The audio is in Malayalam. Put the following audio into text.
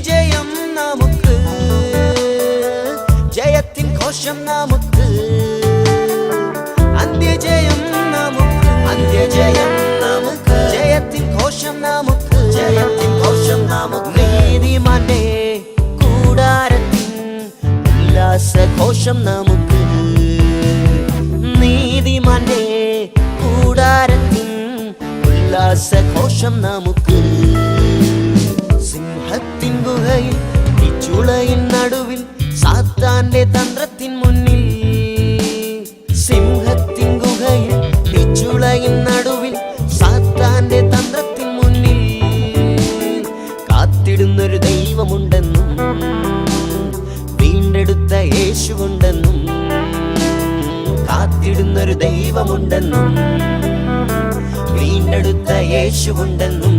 വിജയം നമുക്ക്. ജയത്തിൻ ഘോഷം നമുക്ക്. അന്ത്യജയം നമുക്ക്. അന്ത്യജയം നമുക്ക്. ജയത്തിൻ ഘോഷം നമുക്ക്. ജയത്തിൻ ഘോഷം നമുക്ക്. നീതിമാനെ കൂടാരത്തിൻ ഉല്ലാസ കോശം നമുക്ക്. നീതിമാനെ കൂടാരത്തിൻ ഉല്ലാസഘോഷം നമുക്ക്. സാത്താന്റെ തന്ത്രത്തിൻ മുന്നിൽ സിംഹത്തിൻ ഗുഹയിൽ പിച്ചുളയിൽ നടുവിൽ സാത്താന്റെ തന്ത്രത്തിൻ മുന്നിൽ കാത്തിടുന്നൊരു ദൈവമുണ്ടെന്നും വീണ്ടെടുത്ത യേശുണ്ടെന്നും കാത്തിടുന്നൊരു ദൈവമുണ്ടെന്നും വീണ്ടെടുത്ത യേശുവുണ്ടെന്നും.